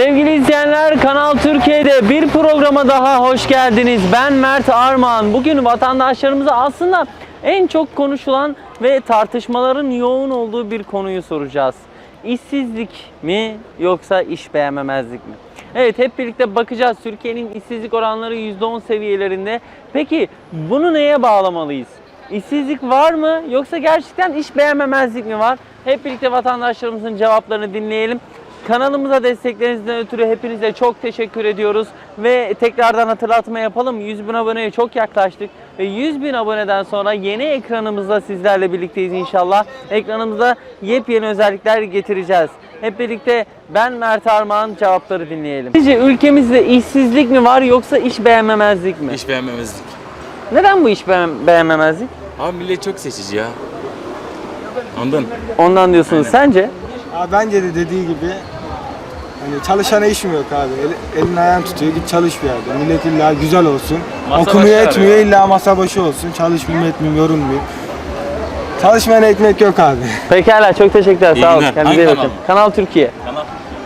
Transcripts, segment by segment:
Sevgili izleyenler Kanal Türkiye'de bir programa daha hoş geldiniz. Ben Mert Armağan. Bugün vatandaşlarımıza aslında en çok konuşulan ve tartışmaların yoğun olduğu bir konuyu soracağız. İşsizlik mi yoksa iş beğenmemezlik mi? Evet hep birlikte bakacağız. Türkiye'nin işsizlik oranları %10 seviyelerinde. Peki bunu neye bağlamalıyız? İşsizlik var mı yoksa gerçekten iş beğenmemezlik mi var? Hep birlikte vatandaşlarımızın cevaplarını dinleyelim. Kanalımıza desteklerinizden ötürü hepinize çok teşekkür ediyoruz. Ve tekrardan hatırlatma yapalım. 100 bin aboneye çok yaklaştık. Ve 100 bin aboneden sonra yeni ekranımızda sizlerle birlikteyiz inşallah. Ekranımıza yepyeni özellikler getireceğiz. Hep birlikte ben Mert Armağan cevapları dinleyelim. Sizce ülkemizde işsizlik mi var yoksa iş beğenmemezlik mi? İş beğenmemezlik. Neden bu iş beğen- beğenmemezlik? Abi millet çok seçici ya. Ondan. Ondan diyorsunuz. Sence? Abi bence de dediği gibi hani çalışana iş mi yok abi? El, elin ayağın tutuyor git çalış bir yerde. Millet illa güzel olsun. Masa Okumuyor başı etmiyor arıyor. illa masa başı olsun. Çalışmayayım etmeyeyim yorulmayayım. Çalışmayan ekmek yok abi. Pekala çok teşekkürler. İyi Sağ olun. günler. Kendinize iyi Hangi bakın. Kanal Türkiye.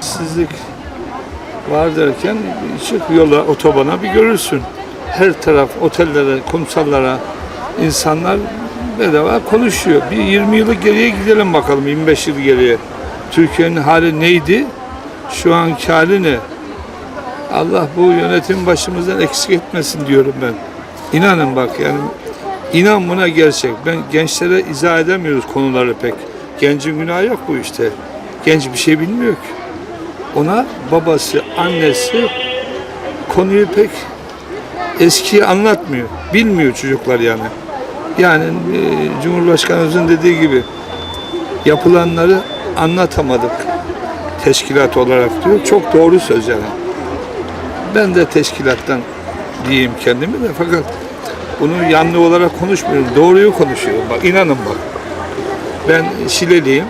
İşsizlik var derken çık yola, otobana bir görürsün. Her taraf otellere, kumsallara insanlar bedava konuşuyor. Bir 20 yılı geriye gidelim bakalım, 25 yıl geriye. Türkiye'nin hali neydi? Şu anki hali ne? Allah bu yönetim başımızdan eksik etmesin diyorum ben. İnanın bak yani inan buna gerçek. Ben gençlere izah edemiyoruz konuları pek. Gencin günahı yok bu işte. Genç bir şey bilmiyor ki ona babası, annesi konuyu pek eskiyi anlatmıyor. Bilmiyor çocuklar yani. Yani e, Cumhurbaşkanımızın dediği gibi yapılanları anlatamadık teşkilat olarak diyor. Çok doğru söz yani. Ben de teşkilattan diyeyim kendimi de fakat bunu yanlı olarak konuşmuyorum. Doğruyu konuşuyorum. Bak inanın bak. Ben Şileliyim.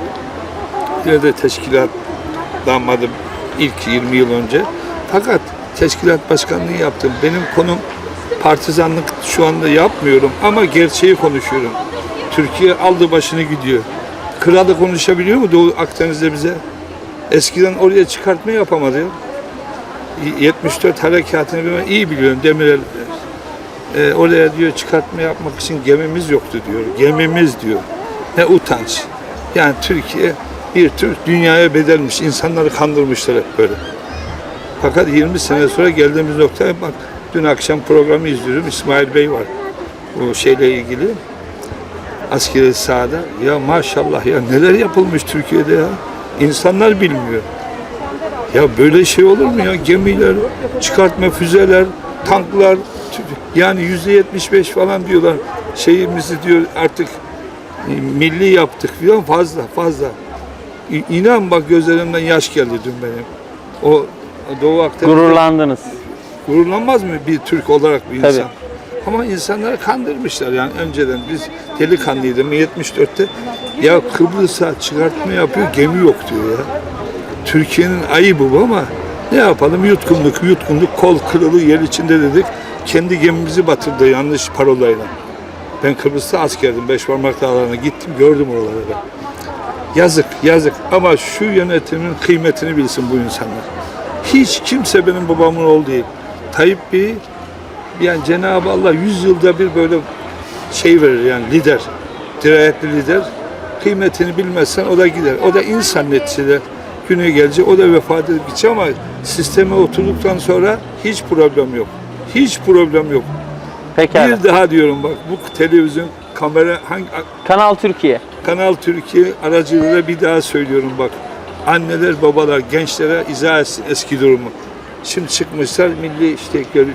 Yine de teşkilatlanmadım ilk 20 yıl önce. Fakat teşkilat başkanlığı yaptım. Benim konum partizanlık şu anda yapmıyorum ama gerçeği konuşuyorum. Türkiye aldı başını gidiyor. Kralı konuşabiliyor mu Doğu Akdeniz'de bize? Eskiden oraya çıkartma yapamadı. ya. 74 harekatını ben iyi biliyorum. Demirel e, oraya diyor çıkartma yapmak için gemimiz yoktu diyor. Gemimiz diyor. Ne utanç. Yani Türkiye bir tür dünyaya bedelmiş. İnsanları kandırmışlar hep böyle. Fakat 20 sene sonra geldiğimiz noktaya bak dün akşam programı izliyorum. İsmail Bey var. Bu şeyle ilgili. Askeri sahada. Ya maşallah ya neler yapılmış Türkiye'de ya. İnsanlar bilmiyor. Ya böyle şey olur mu ya? Gemiler, çıkartma füzeler, tanklar yani yüzde yetmiş beş falan diyorlar. Şeyimizi diyor artık milli yaptık diyor fazla fazla. İnan bak gözlerimden yaş geldi dün benim. O Doğu Akdeniz'de Gururlandınız. gururlanmaz mı bir Türk olarak bir Tabii. insan? Ama insanları kandırmışlar yani önceden biz delikanlıydım 74'te ya Kıbrıs'a çıkartma yapıyor gemi yok diyor ya. Türkiye'nin ayıbı bu ama ne yapalım yutkunduk yutkunduk kol kırılı yer içinde dedik. Kendi gemimizi batırdı yanlış parolayla. Ben Kıbrıs'ta askerdim. Beşparmak Dağları'na gittim gördüm oraları ben. Yazık yazık ama şu yönetimin kıymetini bilsin bu insanlar. Hiç kimse benim babamın oğlu değil. Tayyip Bey yani Cenab-ı Allah yüz yılda bir böyle şey verir yani lider. Dirayetli lider. Kıymetini bilmezsen o da gider. O da insan neticede günü gelecek. O da vefat edip gidecek ama sisteme oturduktan sonra hiç problem yok. Hiç problem yok. Pekala. Bir daha diyorum bak bu televizyon kamera hangi Kanal Türkiye. Kanal Türkiye aracılığıyla bir daha söylüyorum bak. Anneler, babalar gençlere izah etsin eski durumu. Şimdi çıkmışlar milli işte gör-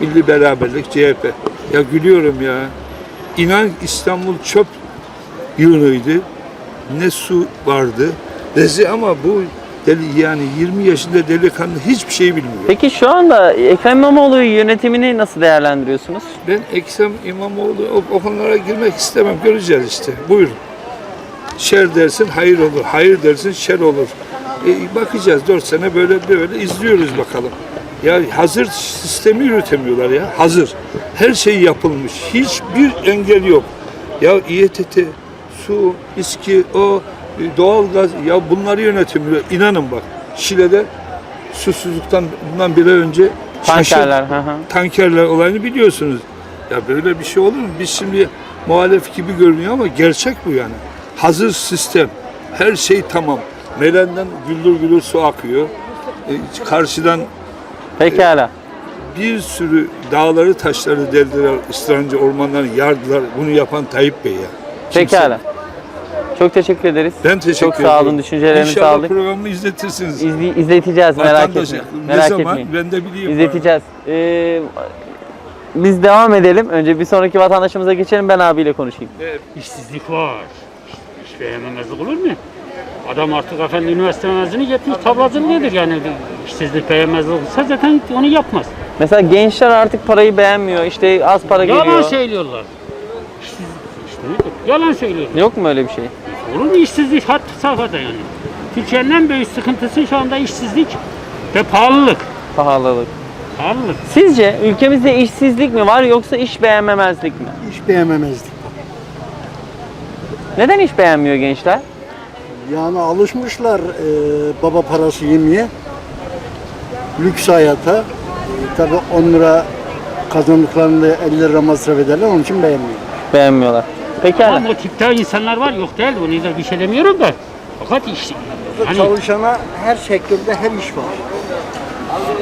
milli beraberlik CHP. Ya gülüyorum ya. İnan İstanbul çöp yığınıydı. Ne su vardı. Rezi ama bu deli yani 20 yaşında delikanlı hiçbir şey bilmiyor. Peki şu anda Ekrem İmamoğlu yönetimini nasıl değerlendiriyorsunuz? Ben Ekrem İmamoğlu o, o konulara girmek istemem. Göreceğiz işte. Buyurun. Şer dersin hayır olur. Hayır dersin şer olur. E, bakacağız. Dört sene böyle böyle izliyoruz bakalım. Ya hazır sistemi yürütemiyorlar ya. Hazır. Her şey yapılmış. Hiçbir engel yok. Ya İETT, su, İSKİ, o doğalgaz ya bunları yönetemiyor. İnanın bak. Şile'de susuzluktan bundan bir ay önce şaşır- Tankerler. Hı hı. tankerler olayını biliyorsunuz. Ya böyle bir şey olur mu? Biz şimdi muhalef gibi görünüyor ama gerçek bu yani. Hazır sistem. Her şey tamam. Melenden güldür güldür su akıyor. E, karşıdan Pekala. bir sürü dağları taşları deldiler, ıstırancı ormanları yardılar. Bunu yapan Tayyip Bey ya. Kimse- Pekala. Çok teşekkür ederiz. Ben teşekkür Çok sağ olun. Düşüncelerinizi İnşallah aldık. programı izletirsiniz. İzli, izleteceğiz merak Vatandaşa. etmeyin. Ne Merak zaman? etmeyin. Ben de bileyim. İzleteceğiz. Ee, biz devam edelim. Önce bir sonraki vatandaşımıza geçelim. Ben abiyle konuşayım. İşsizlik var. İş beğenmemezlik olur mu? Adam artık efendi üniversite mezunu gitmiş tablacılıdır yani. İşsizlik beğenmezlik olsa zaten onu yapmaz. Mesela gençler artık parayı beğenmiyor. İşte az para Yalan geliyor. söylüyorlar. İşsiz, işte nedir? Yalan söylüyorlar. Yok mu öyle bir şey? Olur mu işsizlik had safhada yani? Türkiye'nin en büyük sıkıntısı şu anda işsizlik ve pahalılık. Pahalılık. Pahalılık. Sizce ülkemizde işsizlik mi var yoksa iş beğenmemezlik mi? Hiç beğenmemezdik. Neden iş beğenmiyor gençler? Yani alışmışlar e, baba parası yemeye. Lüks hayata. E, tabii 10 lira kazandıklarında 50 lira masraf ederler onun için beğenmiyor. Beğenmiyorlar. Pekala. Ama o tipte insanlar var yok değil onu da bir şey demiyorum da. Fakat iş, hani Çalışana her sektörde her iş var.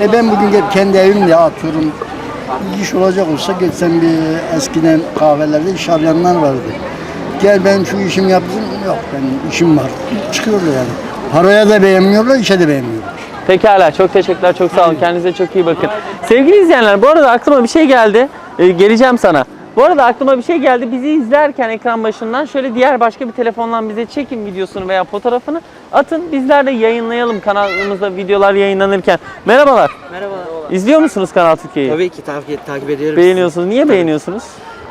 E ben bugün gel kendi evimde atıyorum bir iş olacak olsa geçsem bir eskiden kahvelerde iş arayanlar vardı. Gel ben şu işimi yapayım. Yok benim işim var. Çıkıyorlar yani. Paraya da beğenmiyorlar, işe de beğenmiyorlar. Pekala. Çok teşekkürler. Çok sağ olun. Kendinize çok iyi bakın. Sevgili izleyenler bu arada aklıma bir şey geldi. Ee, geleceğim sana. Bu arada aklıma bir şey geldi. Bizi izlerken ekran başından şöyle diğer başka bir telefondan bize çekin videosunu veya fotoğrafını atın. Bizler de yayınlayalım kanalımızda videolar yayınlanırken. Merhabalar. Merhabalar. İzliyor musunuz Kanal Türkiye'yi? Tabii ki takip, takip ediyorum. Beğeniyorsunuz. Niye beğeniyorsunuz?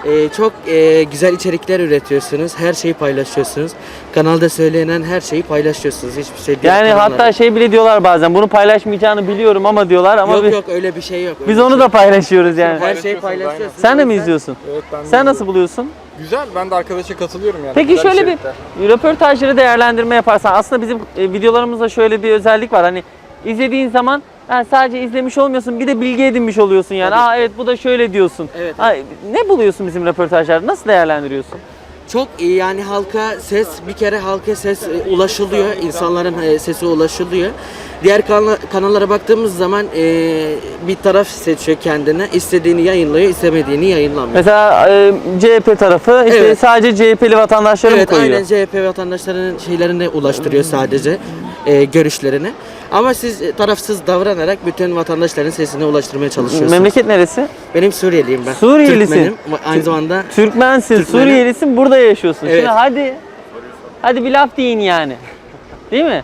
Ee, çok e, güzel içerikler üretiyorsunuz. Her şeyi paylaşıyorsunuz. Kanalda söylenen her şeyi paylaşıyorsunuz. Hiçbir şey değil. Yani kanallara. hatta şey bile diyorlar bazen. Bunu paylaşmayacağını biliyorum ama diyorlar ama yok biz, yok öyle bir şey yok. biz onu bir da şey. paylaşıyoruz yani. her şeyi paylaşıyorsunuz. Sen de mi izliyorsun? Evet ben de Sen nasıl buluyorsun? Güzel ben de arkadaşa katılıyorum yani. Peki Güzel şöyle bir içerikler. röportajları değerlendirme yaparsan aslında bizim e, videolarımızda şöyle bir özellik var. Hani izlediğin zaman ha, sadece izlemiş olmuyorsun bir de bilgi edinmiş oluyorsun yani. Aa evet bu da şöyle diyorsun. Evet. Ha, ne buluyorsun bizim röportajlarda? Nasıl değerlendiriyorsun? Çok iyi yani halka ses bir kere halka ses e, ulaşılıyor. insanların e, sesi ulaşılıyor. Diğer kanala- kanallara baktığımız zaman e, bir taraf seçiyor kendine. istediğini yayınlıyor, istemediğini yayınlamıyor. Mesela e, CHP tarafı işte Evet. sadece CHP'li vatandaşları mı Evet koyuyor? aynen CHP vatandaşlarının şeylerine ulaştırıyor sadece e, görüşlerini. Ama siz e, tarafsız davranarak bütün vatandaşların sesine ulaştırmaya çalışıyorsunuz. Memleket neresi? Benim Suriyeliyim ben. Suriyelisin. Türkmenim. Aynı zamanda Türkmensin, Türkmenim. Suriyelisin, burada yaşıyorsun. Evet. Şimdi hadi, hadi bir laf deyin yani. Değil mi?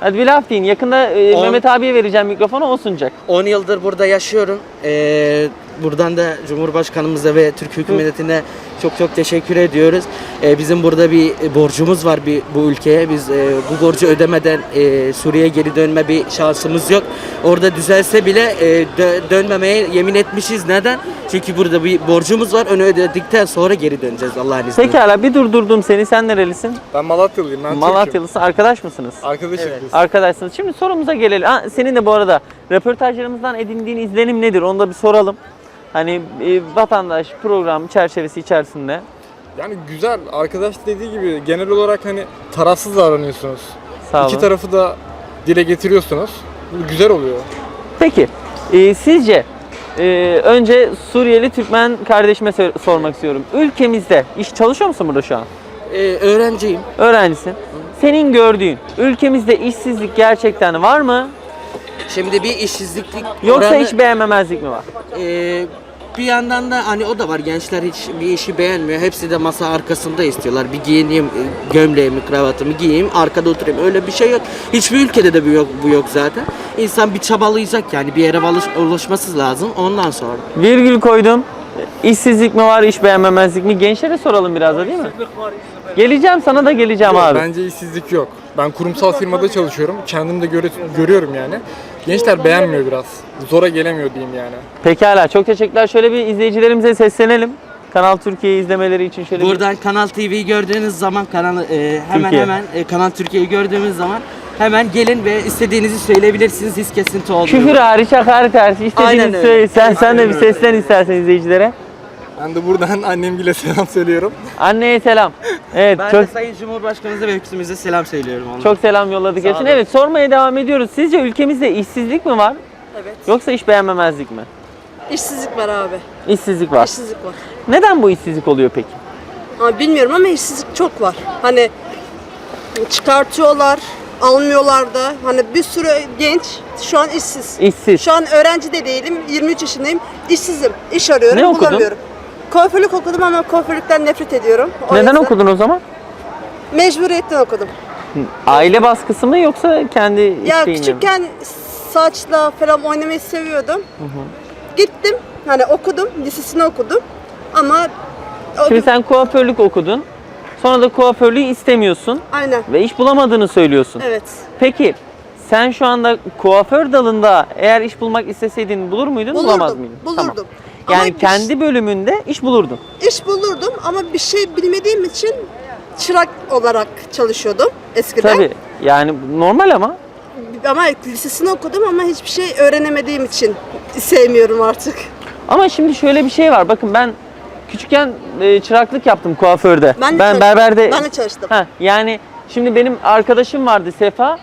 Hadi bir laf deyin. Yakında e, On- Mehmet abiye vereceğim mikrofonu, o sunacak. 10 yıldır burada yaşıyorum. Ee, buradan da Cumhurbaşkanımıza ve Türk hükümetine çok çok teşekkür ediyoruz. Ee, bizim burada bir borcumuz var bir bu ülkeye. Biz e, bu borcu ödemeden e, Suriye'ye geri dönme bir şansımız yok. Orada düzelse bile e, dö- dönmemeye yemin etmişiz. Neden? Çünkü burada bir borcumuz var. Onu ödedikten sonra geri döneceğiz Allah'ın izniyle. Pekala bir durdurdum seni. Sen nerelisin? Ben Malatyalıyım ben. Malatyalısın. Arkadaş mısınız? Arkadaşım Evet. Arkadaşsınız. Şimdi sorumuza gelelim. Ha, senin de bu arada röportajlarımızdan edindiğin izlenim nedir? Onu da bir soralım. Hani e, vatandaş program çerçevesi içerisinde. Yani güzel arkadaş dediği gibi genel olarak hani tarafsız davranıyorsunuz. Sağ olun. İki tarafı da dile getiriyorsunuz. Bu güzel oluyor. Peki e, sizce e, önce Suriyeli Türkmen kardeşime sor- sormak istiyorum. Ülkemizde iş çalışıyor musun burada şu an? Ee, öğrenciyim. Öğrencisin. Senin gördüğün ülkemizde işsizlik gerçekten var mı? Şimdi bir işsizliklik Yoksa oranı- hiç beğenmemezlik mi var? Ee, bir yandan da hani o da var gençler hiç bir işi beğenmiyor. Hepsi de masa arkasında istiyorlar. Bir giyineyim, e, gömleğimi, kravatımı giyeyim, arkada oturayım. Öyle bir şey yok. Hiçbir ülkede de bu yok, bu yok zaten. İnsan bir çabalayacak yani bir yere ulaşması ulaşması lazım ondan sonra. Virgül koydum. İşsizlik mi var, iş beğenmemezlik mi? Gençlere soralım biraz da değil mi? Geleceğim sana da geleceğim Yok, abi. Bence işsizlik yok. Ben kurumsal firmada çalışıyorum. Kendim de göre, görüyorum yani. Gençler beğenmiyor biraz. Zora gelemiyor diyeyim yani. Pekala çok teşekkürler. Şöyle bir izleyicilerimize seslenelim. Kanal Türkiye'yi izlemeleri için şöyle bir... Buradan Kanal TV'yi gördüğünüz zaman kanal e, hemen Türkiye. hemen e, Kanal Türkiye'yi gördüğümüz zaman Hemen gelin ve istediğinizi söyleyebilirsiniz hiç kesinti olmuyor. Küfür hariç hakaret hariç Aynen istediğinizi öyle. söyle. Sen, sen de bir seslen istersen izleyicilere. Ben de buradan annemgile selam söylüyorum. Anneye selam. Evet Ben çok de Sayın Cumhurbaşkanımıza ve hükümetimize selam söylüyorum. Onlara. çok selam yolladık hepsine. Evet sormaya devam ediyoruz. Sizce ülkemizde işsizlik mi var? Evet. Yoksa iş beğenmemezlik mi? İşsizlik var abi. İşsizlik var. İşsizlik var. Neden bu işsizlik oluyor peki? Ama bilmiyorum ama işsizlik çok var. Hani çıkartıyorlar, almıyorlar da. Hani bir sürü genç şu an işsiz. İşsiz. Şu an öğrenci de değilim. 23 yaşındayım. İşsizim. İş arıyorum, Ne okudun? bulamıyorum. Kuaförlük okudum ama kuaförlükten nefret ediyorum. O Neden yüzden okudun o zaman? Mecburiyetten okudum. Aile baskısı mı yoksa kendi Ya isteğinle mi? küçükken saçla falan oynamayı seviyordum. Gittim. Hani okudum. Lisesini okudum. Ama o- Şimdi sen kuaförlük okudun. Sonra da kuaförlüğü istemiyorsun aynen. ve iş bulamadığını söylüyorsun. Evet. Peki sen şu anda kuaför dalında eğer iş bulmak isteseydin bulur muydun, Bulurdum, bulamaz mıydın? bulurdum. Tamam. Ama Yani bir- kendi bölümünde iş bulurdun. İş bulurdum ama bir şey bilmediğim için çırak olarak çalışıyordum eskiden. Tabii. Yani normal ama. Ama lisesini okudum ama hiçbir şey öğrenemediğim için sevmiyorum artık. Ama şimdi şöyle bir şey var. Bakın ben küçükken e, çıraklık yaptım kuaförde. Ben de ben çalıştım. berberde Ben de çalıştım. Ha, yani şimdi benim arkadaşım vardı Sefa.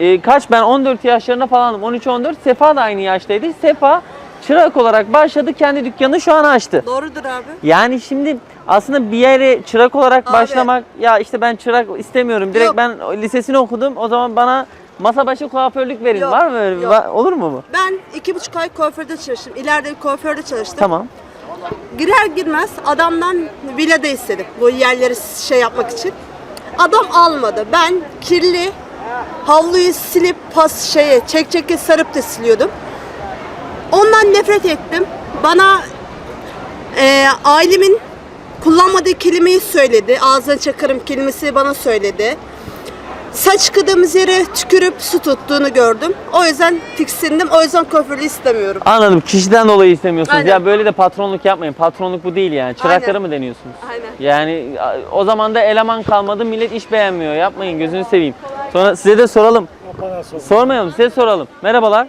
Ee, kaç ben 14 yaşlarında falandım. 13-14. Sefa da aynı yaştaydı. Sefa çırak olarak başladı. Kendi dükkanını şu an açtı. Doğrudur abi. Yani şimdi aslında bir yere çırak olarak Abi. başlamak ya işte ben çırak istemiyorum. Direkt Yok. ben lisesini okudum. O zaman bana masa başı kuaförlük verin. Yok, Var mı? öyle? yok. Va- olur mu bu? Ben iki buçuk ay kuaförde çalıştım. İleride bir kuaförde çalıştım. Tamam. Girer girmez adamdan villa da istedim. Bu yerleri şey yapmak için. Adam almadı. Ben kirli havluyu silip pas şeye çek çeke sarıp da siliyordum. Ondan nefret ettim. Bana e, ailemin kullanmadığı kelimeyi söyledi. Ağzına çakarım kelimesi bana söyledi. Saç kıdığımız yere tükürüp su tuttuğunu gördüm. O yüzden tiksindim. O yüzden kuaförü istemiyorum. Anladım. Kişiden dolayı istemiyorsunuz. Aynen. Ya böyle de patronluk yapmayın. Patronluk bu değil yani. Çırakları Aynen. mı deniyorsunuz? Aynen. Yani o zaman da eleman kalmadı. Millet iş beğenmiyor. Yapmayın. Gözünü seveyim. Sonra size de soralım. Sormayalım. Size soralım. Merhabalar.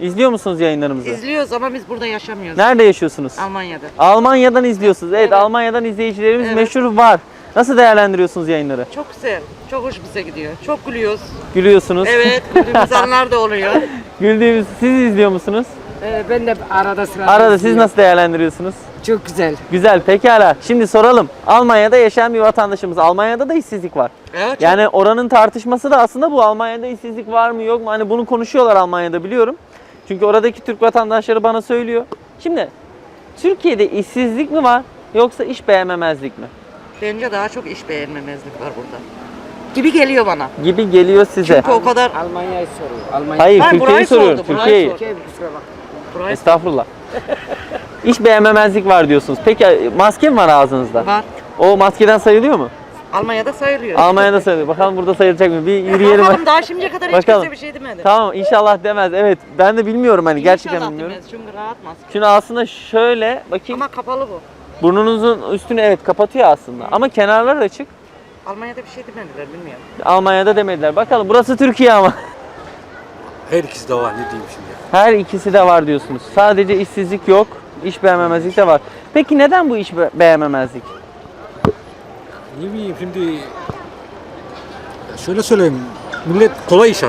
İzliyor musunuz yayınlarımızı? İzliyoruz ama biz burada yaşamıyoruz. Nerede yaşıyorsunuz? Almanya'da. Almanya'dan izliyorsunuz. Evet, Almanya'dan izleyicilerimiz Evet. meşhur var. Nasıl değerlendiriyorsunuz yayınları? Çok güzel. Çok hoşumuza gidiyor. Çok gülüyoruz. Gülüyorsunuz. Evet, güldüğümüz anlar da oluyor. Güldüğümüz siz izliyor musunuz? Ee, ben de arada sırada Arada siz izliyorum. nasıl değerlendiriyorsunuz? Çok güzel. Güzel pekala. Şimdi soralım. Almanya'da yaşayan bir vatandaşımız. Almanya'da da işsizlik var. Evet, Yani oranın tartışması da aslında bu. Almanya'da işsizlik var mı yok mu? Hani bunu konuşuyorlar Almanya'da biliyorum. Çünkü oradaki Türk vatandaşları bana söylüyor. Şimdi Türkiye'de işsizlik mi var yoksa iş beğenmemezlik mi? Bence daha çok iş beğenmemezlik var burada. Gibi geliyor bana. Gibi geliyor size. Çünkü o kadar... Almanya'yı soruyor. Almanya. Hayır Ben Türkiye'yi soruyorum. Türkiye'yi. Burayı Estağfurullah. İş beğenmemezlik var diyorsunuz. Peki maske mi var ağzınızda? var. O maskeden sayılıyor mu? Almanya'da sayılıyor. Almanya'da sayılıyor. Bakalım burada sayılacak mı? Bir yürüyelim. Bakalım daha şimdiye kadar hiç Bakalım. kimse bir şey demedi. Tamam inşallah demez. Evet ben de bilmiyorum hani gerçekten İnşallah bilmiyorum. demez, Çünkü rahat maske. Şimdi aslında şöyle bakayım. Ama kapalı bu. Burnunuzun üstünü evet kapatıyor aslında. Ama kenarlar açık. Almanya'da bir şey demediler bilmiyorum. Almanya'da demediler. Bakalım burası Türkiye ama. Her ikisi de var ne diyeyim şimdi. Her ikisi de var diyorsunuz. Sadece işsizlik yok. iş beğenmemezlik de var. Peki neden bu iş be- beğenmemezlik? Ne bileyim şimdi şöyle söyleyeyim millet kolay iş.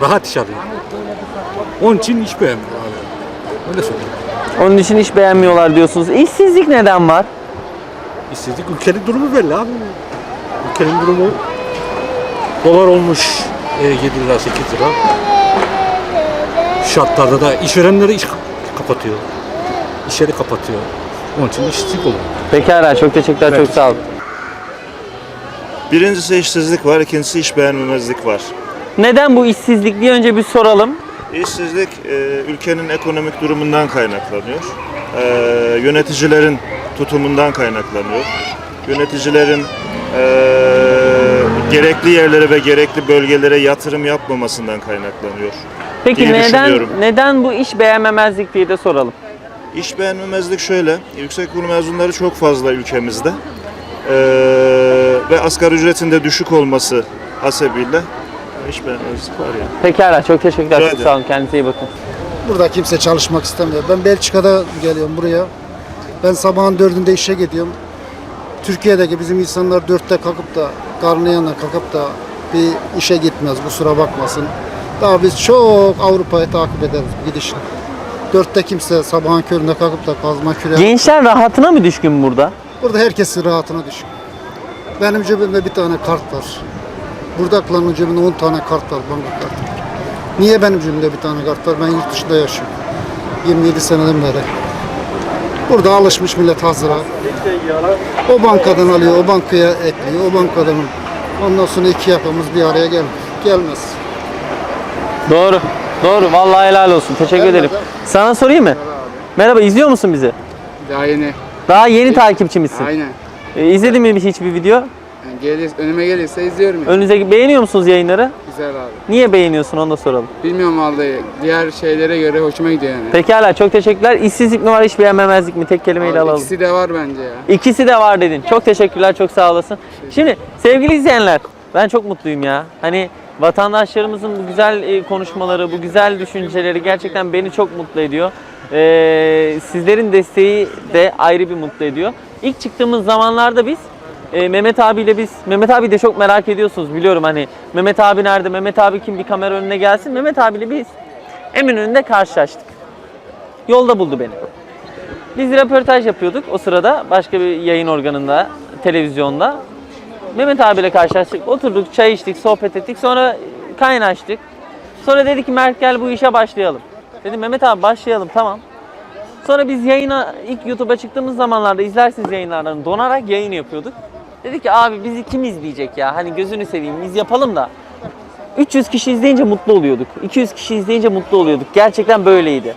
Rahat iş arıyor. Onun için iş beğenmiyor abi. Öyle söyleyeyim. Onun için iş beğenmiyorlar diyorsunuz. İşsizlik neden var? İşsizlik ülkenin durumu belli abi. Ülkenin durumu dolar olmuş e, 7 lira 8 lira. Şartlarda da işverenleri iş kapatıyor. İş yeri kapatıyor. Onun için işsizlik oluyor. Pekala çok teşekkürler çok sağ olun. Birincisi işsizlik var, ikincisi iş beğenmemezlik var. Neden bu işsizlik diye önce bir soralım. İşsizlik e, ülkenin ekonomik durumundan kaynaklanıyor. E, yöneticilerin tutumundan kaynaklanıyor. Yöneticilerin e, gerekli yerlere ve gerekli bölgelere yatırım yapmamasından kaynaklanıyor. Peki diye neden düşünüyorum. neden bu iş beğenmemezlik diye de soralım. İş beğenmemezlik şöyle, yüksekokul mezunları çok fazla ülkemizde. E, ve asgari ücretin de düşük olması hasebiyle iş beğenmezlik var ya. Pekala çok teşekkürler. Rica Çok sağ olun. Kendinize iyi bakın. Burada kimse çalışmak istemiyor. Ben Belçika'da geliyorum buraya. Ben sabahın dördünde işe gidiyorum. Türkiye'deki bizim insanlar dörtte kalkıp da karnı yanına kalkıp da bir işe gitmez. Kusura bakmasın. Daha biz çok Avrupa'yı takip ederiz gidişle. Dörtte kimse sabahın köründe kalkıp da kazma küre. Gençler rahatına mı düşkün burada? Burada herkesin rahatına düşün. Benim cebimde bir tane kart var. Buradakilerin cebinde 10 tane kart var, banka kartı. Niye benim cebimde bir tane kart var? Ben yurt dışında yaşıyorum. 27 seneden beri. Burada alışmış millet hazıra. O bankadan alıyor, o bankaya ekliyor, o bankadan Ondan sonra iki yakamız bir araya gel gelmez. Doğru. Doğru. Vallahi helal olsun. Teşekkür ederim. Sana sorayım mı? Merhaba izliyor musun bizi? Daha yeni. Daha yeni takipçimizsin. Aynen. E, izledin mi hiç bir video? gelir, önüme gelirse izliyorum Önünüze beğeniyor musunuz yayınları? Güzel abi. Niye beğeniyorsun onu da soralım. Bilmiyorum vallahi. Diğer şeylere göre hoşuma gidiyor yani. Pekala çok teşekkürler. İşsizlik mi var iş beğenmemezlik mi? Tek kelimeyle alalım. İkisi de var bence ya. İkisi de var dedin. Çok teşekkürler, çok sağ olasın. Şimdi sevgili izleyenler, ben çok mutluyum ya. Hani vatandaşlarımızın bu güzel e, konuşmaları, bu güzel düşünceleri gerçekten beni çok mutlu ediyor. Ee, sizlerin desteği de ayrı bir mutlu ediyor. İlk çıktığımız zamanlarda biz e, Mehmet abiyle biz, Mehmet abi de çok merak ediyorsunuz biliyorum hani Mehmet abi nerede, Mehmet abi kim bir kamera önüne gelsin. Mehmet abiyle biz Eminönü'nde karşılaştık. Yolda buldu beni. Biz röportaj yapıyorduk o sırada başka bir yayın organında, televizyonda. Mehmet abiyle karşılaştık. Oturduk, çay içtik, sohbet ettik. Sonra kaynaştık. Sonra dedi ki Mert bu işe başlayalım. Dedim Mehmet abi başlayalım tamam. Sonra biz yayına ilk YouTube'a çıktığımız zamanlarda izlersiniz yayınlardan donarak yayın yapıyorduk. Dedik ki abi bizi kim izleyecek ya? Hani gözünü seveyim biz yapalım da. 300 kişi izleyince mutlu oluyorduk. 200 kişi izleyince mutlu oluyorduk. Gerçekten böyleydi.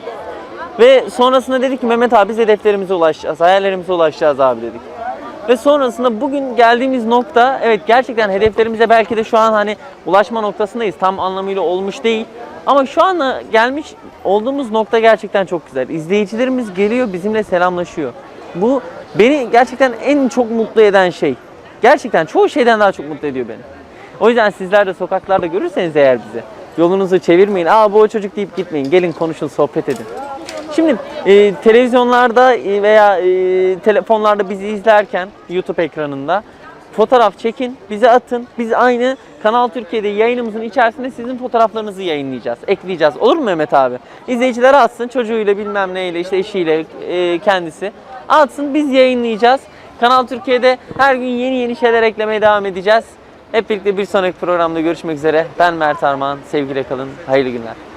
Ve sonrasında dedik ki Mehmet abi biz hedeflerimize ulaşacağız, hayallerimize ulaşacağız abi dedik. Ve sonrasında bugün geldiğimiz nokta evet gerçekten hedeflerimize belki de şu an hani ulaşma noktasındayız. Tam anlamıyla olmuş değil. Ama şu anda gelmiş olduğumuz nokta gerçekten çok güzel. İzleyicilerimiz geliyor bizimle selamlaşıyor. Bu beni gerçekten en çok mutlu eden şey. Gerçekten çoğu şeyden daha çok mutlu ediyor beni. O yüzden sizler de sokaklarda görürseniz eğer bizi yolunuzu çevirmeyin. Aa bu o çocuk deyip gitmeyin. Gelin konuşun sohbet edin. Şimdi e, televizyonlarda e, veya e, telefonlarda bizi izlerken YouTube ekranında fotoğraf çekin, bize atın. Biz aynı Kanal Türkiye'de yayınımızın içerisinde sizin fotoğraflarınızı yayınlayacağız, ekleyeceğiz. Olur mu Mehmet abi? İzleyiciler atsın çocuğuyla bilmem neyle işte eşiyle e, kendisi atsın biz yayınlayacağız. Kanal Türkiye'de her gün yeni yeni şeyler eklemeye devam edeceğiz. Hep birlikte bir sonraki programda görüşmek üzere. Ben Mert Armağan. Sevgiyle kalın. Hayırlı günler.